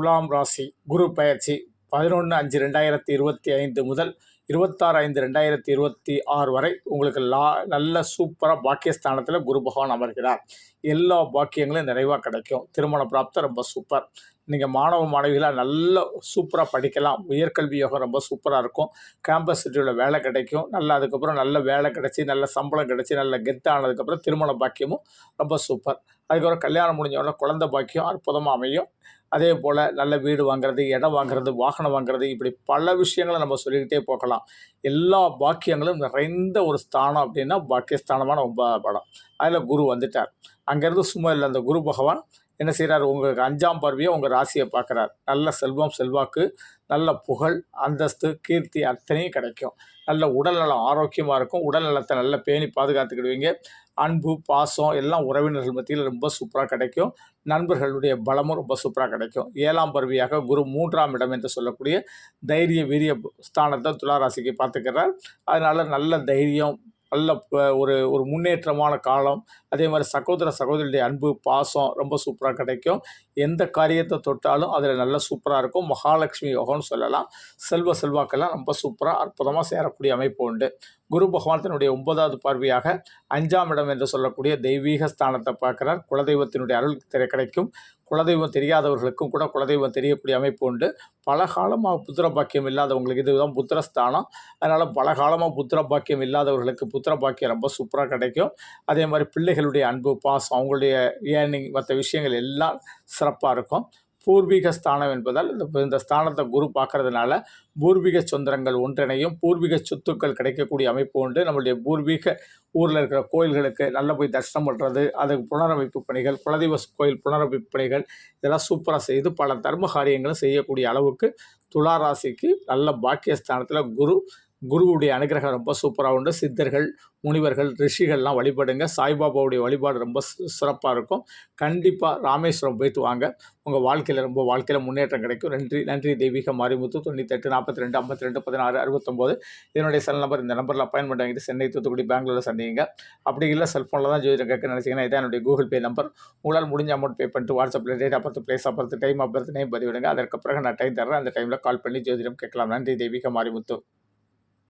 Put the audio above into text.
துலாம் ராசி குரு பயிற்சி பதினொன்று அஞ்சு ரெண்டாயிரத்தி இருபத்தி ஐந்து முதல் இருபத்தாறு ஐந்து ரெண்டாயிரத்தி இருபத்தி ஆறு வரை உங்களுக்கு லா நல்ல சூப்பராக பாக்கியஸ்தானத்தில் குரு பகவான் அமர்கிறார். எல்லா பாக்கியங்களும் நிறைவாக கிடைக்கும். திருமண பிராப்தம் ரொம்ப சூப்பர். நீங்கள் மாணவ மாணவிகளாக நல்ல சூப்பராக படிக்கலாம். உயர்கல்வி யோகம் ரொம்ப சூப்பராக இருக்கும். கேம்பஸ் சிட்டியில் வேலை கிடைக்கும். நல்லா அதுக்கப்புறம் நல்ல வேலை கிடச்சி நல்ல சம்பளம் கிடச்சி நல்ல கெத்து ஆனதுக்கப்புறம் திருமண பாக்கியமும் ரொம்ப சூப்பர். அதுக்கப்புறம் கல்யாணம் முடிஞ்ச உடனே குழந்தை பாக்கியம் அற்புதமாக அமையும். அதே போல் நல்ல வீடு வாங்குறது இடம் வாங்குறது வாகனம் வாங்குறது இப்படி பல விஷயங்களை நம்ம சொல்லிக்கிட்டே போகலாம். எல்லா பாக்கியங்களும் நிறைந்த ஒரு ஸ்தானம் அப்படின்னா பாக்கியஸ்தானமான ஒன்பதாம் படம். அதில் குரு வந்துட்டார். அங்கேருந்து சும்மா இல்லை அந்த குரு பகவான் என்ன செய்கிறார் உங்களுக்கு அஞ்சாம் பார்வையை உங்கள் ராசியை பார்க்குறார். நல்ல செல்வம் செல்வாக்கு நல்ல புகழ் அந்தஸ்து கீர்த்தி அத்தனையும் கிடைக்கும். நல்ல உடல்நலம் ஆரோக்கியமாக இருக்கும். உடல் நலத்தை நல்ல பேணி பாதுகாத்துக்கிடுவீங்க. அன்பு பாசம் எல்லாம் உறவினர்கள் மத்தியில் ரொம்ப சூப்பராக கிடைக்கும். நண்பர்களுடைய பலமும் ரொம்ப சூப்பராக கிடைக்கும். ஏழாம் பருவியாக குரு மூன்றாம் இடம் என்று சொல்லக்கூடிய தைரிய வீரிய ஸ்தானத்தை துளாராசிக்கு பார்த்துக்கிறார். அதனால் நல்ல தைரியம் நல்ல ஒரு ஒரு முன்னேற்றமான காலம். அதே மாதிரி சகோதர சகோதரியுடைய அன்பு பாசம் ரொம்ப சூப்பராக கிடைக்கும். எந்த காரியத்தை தொட்டாலும் அதில் நல்ல சூப்பராக இருக்கும். மகாலட்சுமி யோகம்னு சொல்லலாம். செல்வ செல்வாக்கெல்லாம் ரொம்ப சூப்பராக அற்புதமாக சேரக்கூடிய அமைப்பு உண்டு. குரு பகவான் தன்னுடைய ஒன்பதாவது பார்வையாக அஞ்சாம் இடம் என்று சொல்லக்கூடிய தெய்வீக ஸ்தானத்தை பார்க்குறார். குலதெய்வத்தினுடைய அருள் திரை கிடைக்கும். குலதெய்வம் தெரியாதவர்களுக்கும் கூட குலதெய்வம் தெரியக்கூடிய அமைப்பு உண்டு. பல காலமாக புத்திர பாக்கியம் இல்லாதவங்களுக்கு இதுதான் புத்திரஸ்தானம் அதனால் பல காலமாக புத்திர பாக்கியம் இல்லாதவர்களுக்கு புத்திர பாக்கியம் ரொம்ப சூப்பராக கிடைக்கும். அதே மாதிரி பிள்ளைகளுடைய அன்பு பாசம் அவங்களுடைய ஏர்னிங் மற்ற விஷயங்கள் எல்லாம் சிறப்பாக இருக்கும். பூர்வீக ஸ்தானம் என்பதால் இந்த இந்த ஸ்தானத்தை குரு பார்க்கறதுனால பூர்வீக சொந்தங்கள் ஒன்றிணையும் பூர்வீக சொத்துக்கள் கிடைக்கக்கூடிய அமைப்பு உண்டு. நம்மளுடைய பூர்வீக ஊரில் இருக்கிற கோயில்களுக்கு நல்ல போய் தரிசனம் பண்ணுறது அதுக்கு புனரமைப்பு பணிகள் குலதெய்வ கோயில் புனரமைப்பு பணிகள் இதெல்லாம் சூப்பராக செய்து பல தர்ம காரியங்களும் செய்யக்கூடிய அளவுக்கு துளாராசிக்கு நல்ல பாக்கியஸ்தானத்தில் குரு குருவுடைய அனுகிரகம் ரொம்ப சூப்பராக உண்டு. சித்தர்கள் முனிவர்கள் ரிஷிகள்லாம் வழிபடுங்க. சாய்பாபாவுடைய வழிபாடு ரொம்ப சிறப்பாக இருக்கும். கண்டிப்பாக ராமேஸ்வரம் போயிட்டு வாங்க. உங்கள் வாழ்க்கையில் ரொம்ப வாழ்க்கையில் முன்னேற்றம் கிடைக்கும். நன்றி நன்றி தெய்வீக மாரிமுத்து தொண்ணூத்தெட்டு நாற்பத்தி ரெண்டு ஐம்பத்தி ரெண்டு பதினாறு அறுபத்தொம்போது இதனுடைய செல் நம்பர் இந்த நம்பரில் அப்பாயின்மெண்ட் வாங்கிட்டு சென்னை தூத்துக்குடி பெங்களூரில் சந்திங்க. அப்படி இல்லை செல்ஃபோனில் தான் ஜோதிடம் கேட்க நினச்சிங்கன்னா இதான் என்னுடைய கூகுள் பே நம்பர் உங்களால் முடிஞ்ச அமௌண்ட் பே பண்ணிட்டு வாட்ஸ்அப்பில் date of birth place of birth time of birth name பதிவிடுங்க. அதற்கு பிறகு நான் டைம் தர்றேன். அந்த டைமில் கால் பண்ணி ஜோதிடம் கேட்கலாம். நன்றி தெய்வீக மாரிமுத்து